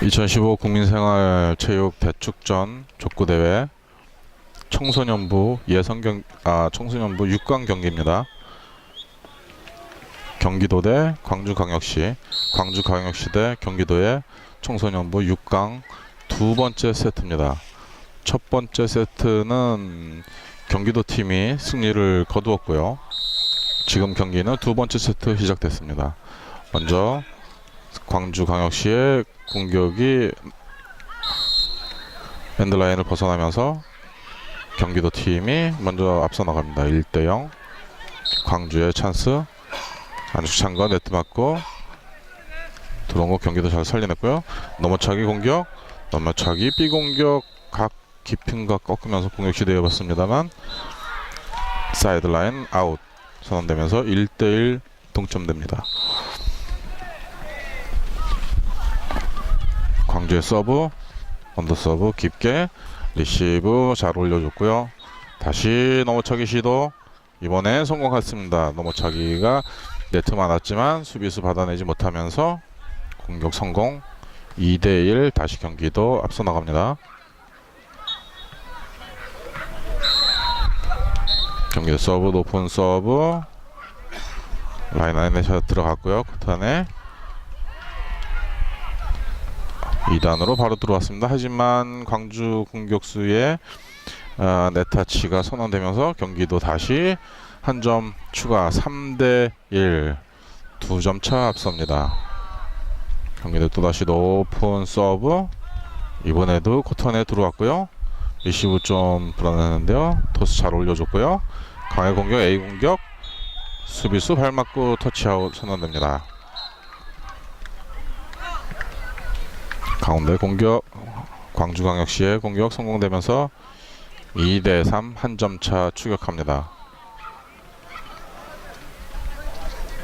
2015 국민생활체육 대축전 족구대회 청소년부 예선 경 아 청소년부 6강 경기입니다. 경기도 대 광주광역시, 광주광역시 대 경기도의 청소년부 6강 두 번째 세트입니다. 첫 번째 세트는 경기도 팀이 승리를 거두었고요. 지금 경기는 두 번째 세트 시작됐습니다. 먼저 광주광역시의 공격이 엔드라인을 벗어나면서 경기도 팀이 먼저 앞서 나갑니다. 1대 0. 광주의 찬스. 안주찬과 네트 맞고 들어온 거 경기도 잘 살려냈고요. 넘어차기 공격, 넘어차기 B 공격 각 깊임과 꺾으면서 공격 시도해 봤습니다만 사이드라인 아웃 선언되면서 1대1 동점됩니다. 광주의 서브 언더 서브 깊게 리시브 잘 올려줬고요. 다시 넘어차기 시도 이번에 성공했습니다. 넘어차기가 네트 맞았지만 수비수 받아내지 못하면서 공격 성공 2대1 다시 경기도 앞서 나갑니다. 경기도 서브 높은 서브 라인 안에 샷 들어갔고요. 코트 안에 2단으로 바로 들어왔습니다. 하지만 광주 공격수의 아, 네타치가 선언되면서 경기도 다시 한 점 추가 3대 1 두 점 차 앞섭니다. 경기도 또다시 높은 서브 이번에도 코트 안에 들어왔고요. 리시브 좀 불안했는데요. 토스 잘 올려줬고요. 강해 공격 A 공격 수비수 발 맞고 터치아웃 선언됩니다. 가운데 공격 광주광역시의 공격 성공되면서 2대 3 한 점 차 추격합니다.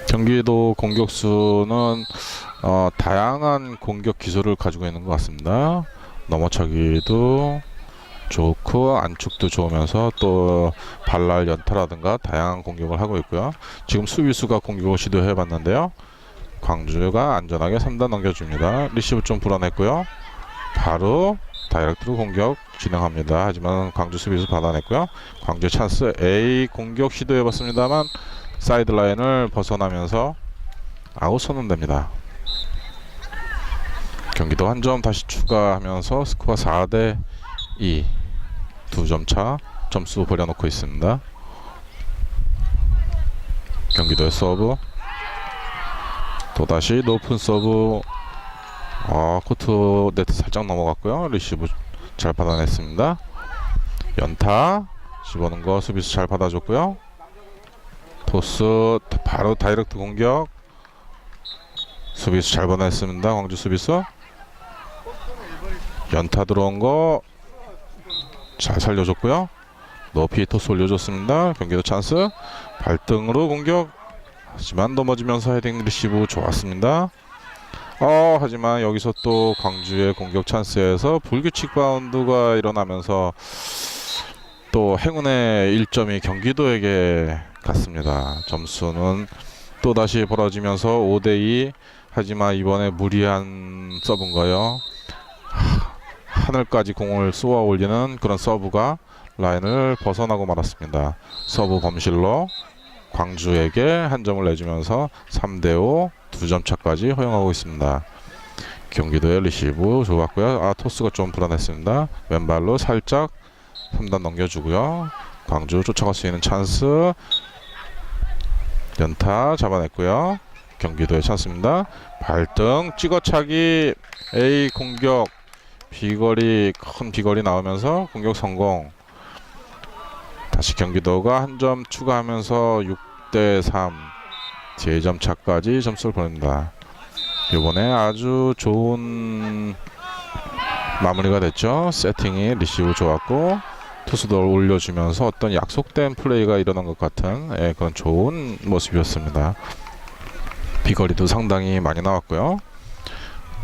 경기도 공격수는 어, 다양한 공격 기술을 가지고 있는 것 같습니다. 넘어차기도 좋고 안축도 좋으면서 또 발랄 연타라든가 다양한 공격을 하고 있고요. 지금 수비수가 공격을 시도해 봤는데요. 광주가 안전하게 3단 넘겨줍니다. 리시브 좀 불안했고요. 바로 다이렉트로 공격 진행합니다. 하지만 광주 수비수 받아냈고요. 광주 찬스 A 공격 시도해봤습니다만 사이드 라인을 벗어나면서 아웃 선언됩니다. 경기도 한 점 다시 추가하면서 스코어 4대 2 두 점 차 점수 벌여놓고 있습니다. 경기도의 서브 또다시 높은 서브. 아 코트 네트 살짝 넘어갔고요. 리시브 잘 받아냈습니다. 연타 집어넣은 거 수비수 잘 받아줬고요. 토스 바로 다이렉트 공격. 수비수 잘 받아냈습니다. 광주 수비수. 연타 들어온 거 잘 살려줬고요. 높이 토스 올려줬습니다. 경기도 찬스. 발등으로 공격 하지만 넘어지면서 헤딩 리시브 좋았습니다. 어, 하지만 여기서 또 광주의 공격 찬스에서 불규칙 바운드가 일어나면서 또 행운의 1점이 경기도에게 갔습니다. 점수는 또 다시 벌어지면서 5대 2. 하지만 이번에 무리한 서브인가요? 하, 하늘까지 공을 쏘아 올리는 그런 서브가 라인을 벗어나고 말았습니다. 서브 범실로 광주에게 한 점을 내주면서 3대5 두 점 차까지 허용하고 있습니다. 경기도의 리시브 좋았고요. 아 토스가 좀 불안했습니다. 왼발로 살짝 3단 넘겨주고요. 광주 쫓아갈 수 있는 찬스 연타 잡아냈고요. 경기도의 찬스입니다. 발등 찍어차기 A 공격 비거리 큰 비거리 나오면서 공격 성공. 다시 경기도가 한 점 추가하면서 6대 3 제점 차까지 점수를 보냅니다. 이번에 아주 좋은 마무리가 됐죠. 세팅이 리시브 좋았고 투수도 올려주면서 어떤 약속된 플레이가 일어난 것 같은 예, 그런 좋은 모습이었습니다. 비거리도 상당히 많이 나왔고요.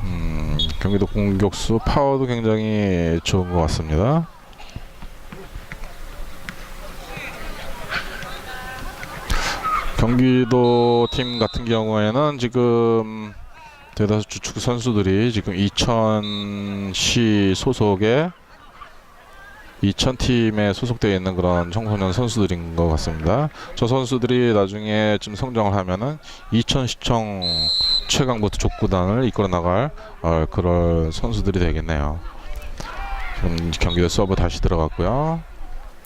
음, 경기도 공격수 파워도 굉장히 좋은 것 같습니다. 경기도 팀 같은 경우에는 지금 대다수 주축 선수들이 지금 이천시 소속의 이천 팀에 소속되어 있는 그런 청소년 선수들인 것 같습니다. 저 선수들이 나중에 좀 성장을 하면은 이천시청 최강부터 족구단을 이끌어 나갈 어, 그럴 선수들이 되겠네요. 지금 경기도 서브 다시 들어갔고요.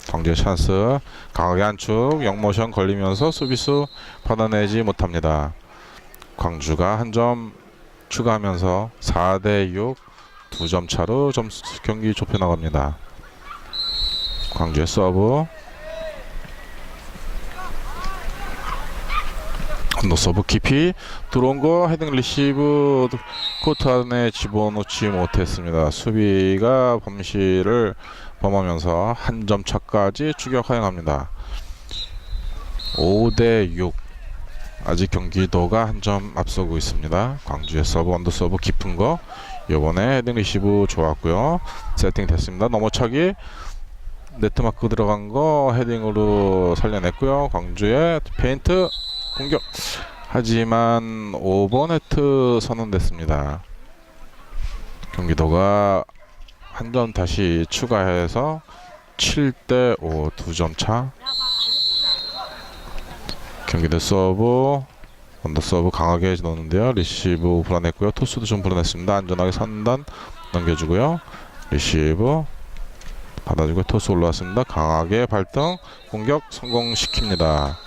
광주의 찬스 강하게 한축 영모션 걸리면서 수비수 받아내지 못합니다. 광주가 한 점 추가하면서 4대 6 두 점 차로 점수 경기 좁혀 나갑니다. 광주의 서브 언더 서브 깊이 들어온 거 헤딩 리시브 코트 안에 집어넣지 못했습니다. 수비가 범실을 범하면서 한 점 차까지 추격 허용합니다. 5대 6 아직 경기도가 한 점 앞서고 있습니다. 광주의 서브 언더 서브 깊은 거 요번에 헤딩 리시브 좋았고요. 세팅 됐습니다. 넘어차기 네트 마크 들어간 거 헤딩으로 살려냈고요. 광주의 페인트 공격 하지만 5번 네트 선언됐습니다. 경기도가 한 점 다시 추가해서 7대 5 두 점 차. 경기도 서브 언더 서브 강하게 넣는데요. 리시브 불안했고요. 토스도 좀 불안했습니다. 안전하게 3단 넘겨주고요. 리시브 받아주고 토스 올라왔습니다. 강하게 발등 공격 성공시킵니다.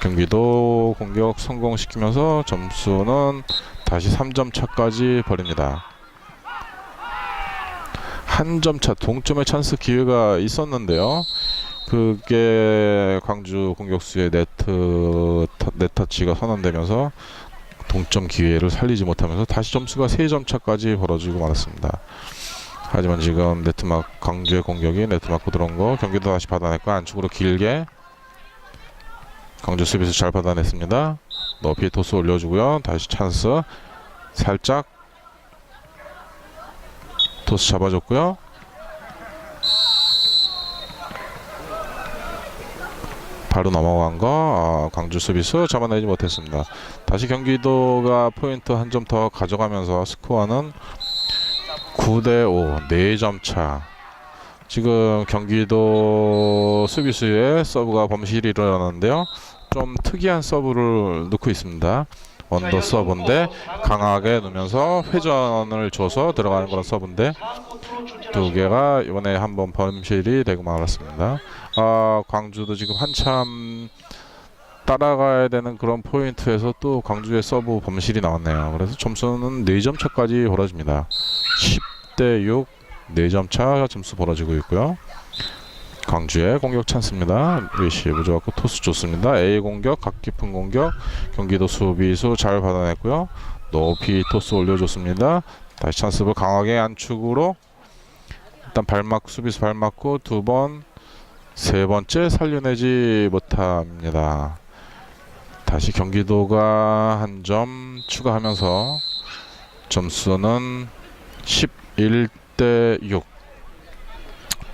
경기도 공격 성공시키면서 점수는 다시 3점 차까지 벌입니다. 한 점 차 동점의 찬스 기회가 있었는데요. 그게 광주 공격수의 네트 터- 네터치가 선언되면서 동점 기회를 살리지 못하면서 다시 점수가 3점 차까지 벌어지고 말았습니다. 하지만 지금 네트마크 광주의 공격이 네트마크 들어온 거 경기도 다시 받아냈고 안쪽으로 길게 광주 수비수 잘 받아냈습니다. 높이 토스 올려주고요. 다시 찬스 살짝 토스 잡아줬고요. 바로 넘어간 거 어, 광주 수비수 잡아내지 못했습니다. 다시 경기도가 포인트 한 점 더 가져가면서 스코어는 9대 5, 4점 차. 지금 경기도 수비수의 서브가 범실이 일어나는데요. 좀 특이한 서브를 넣고 있습니다. 언더 서브인데 강하게 넣으면서 회전을 줘서 들어가는 그런 서브인데 두 개가 이번에 한번 범실이 되고 말았습니다. 아, 광주도 지금 한참 따라가야 되는 그런 포인트에서 또 광주의 서브 범실이 나왔네요. 그래서 점수는 4점 차까지 벌어집니다. 10대 6, 4점 차 점수 벌어지고 있고요. 광주의 공격 찬스입니다. 리시브 좋았고 토스 좋습니다. A 공격, 각 깊은 공격, 경기도 수비수 잘 받아냈고요. 높이 토스 올려줬습니다. 다시 찬스볼 강하게 안축으로 일단 발막 수비수 발 맞고 두 번, 세 번째 살려내지 못합니다. 다시 경기도가 한 점 추가하면서 점수는 11대 6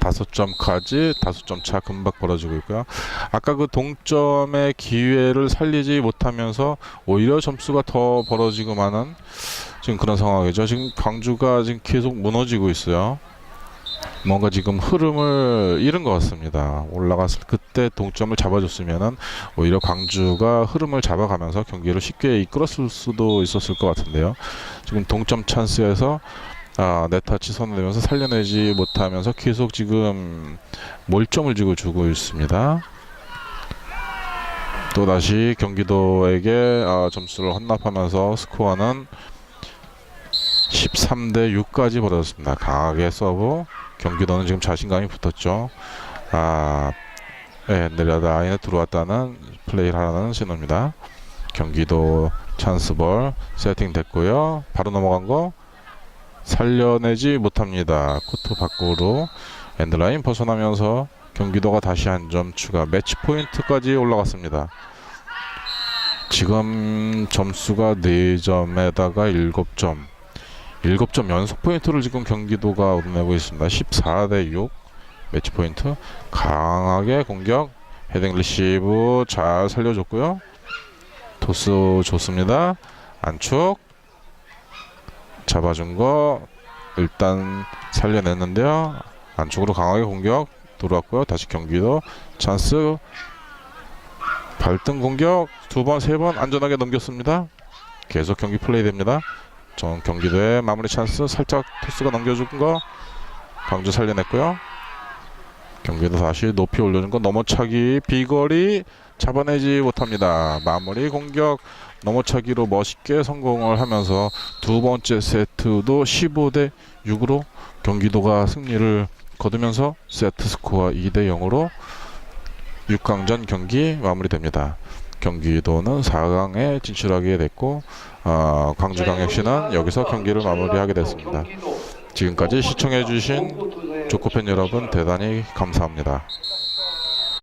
다섯 점까지 다섯 점 차 금방 벌어지고 있고요. 아까 그 동점의 기회를 살리지 못하면서 오히려 점수가 더 벌어지고 마는 지금 그런 상황이죠. 지금 광주가 지금 계속 무너지고 있어요. 뭔가 지금 흐름을 잃은 것 같습니다. 올라갔을 그때 동점을 잡아줬으면은 오히려 광주가 흐름을 잡아가면서 경기를 쉽게 이끌었을 수도 있었을 것 같은데요. 지금 동점 찬스에서 아, 네타치 선언되면서 살려내지 못하면서 계속 지금 몰점을 지고 주고 있습니다. 또 다시 경기도에게 아, 점수를 헌납하면서 스코어는 13대 6까지 벌어졌습니다. 강하게 서브 경기도는 지금 자신감이 붙었죠. 아, 네, 내려다 아이에 들어왔다는 플레이를 하라는 신호입니다. 경기도 찬스볼 세팅 됐고요. 바로 넘어간 거 살려내지 못합니다. 코트 밖으로 엔드라인 벗어나면서 경기도가 다시 한 점 추가 매치 포인트까지 올라갔습니다. 지금 점수가 4점에다가 7점 7점 연속 포인트를 지금 경기도가 얻어내고 있습니다. 14 대 6 매치 포인트 강하게 공격 헤딩 리시브 잘 살려줬고요. 토스 좋습니다. 안축 잡아준 거 일단 살려냈는데요. 안쪽으로 강하게 공격 들어왔고요. 다시 경기도 찬스 발등 공격 두 번 세 번 안전하게 넘겼습니다. 계속 경기 플레이 됩니다. 전 경기도의 마무리 찬스 살짝 토스가 넘겨준 거 광주 살려냈고요. 경기도 다시 높이 올려준 거 넘어차기 비거리 잡아내지 못합니다. 마무리 공격 넘어차기로 멋있게 성공을 하면서 두 번째 세트도 15대 6으로 경기도가 승리를 거두면서 세트 스코어 2대 0으로 6강전 경기 마무리됩니다. 경기도는 4강에 진출하게 됐고 어, 광주광역시는 여기서 경기를 마무리하게 됐습니다. 지금까지 시청해주신 조코팬 여러분 대단히 감사합니다.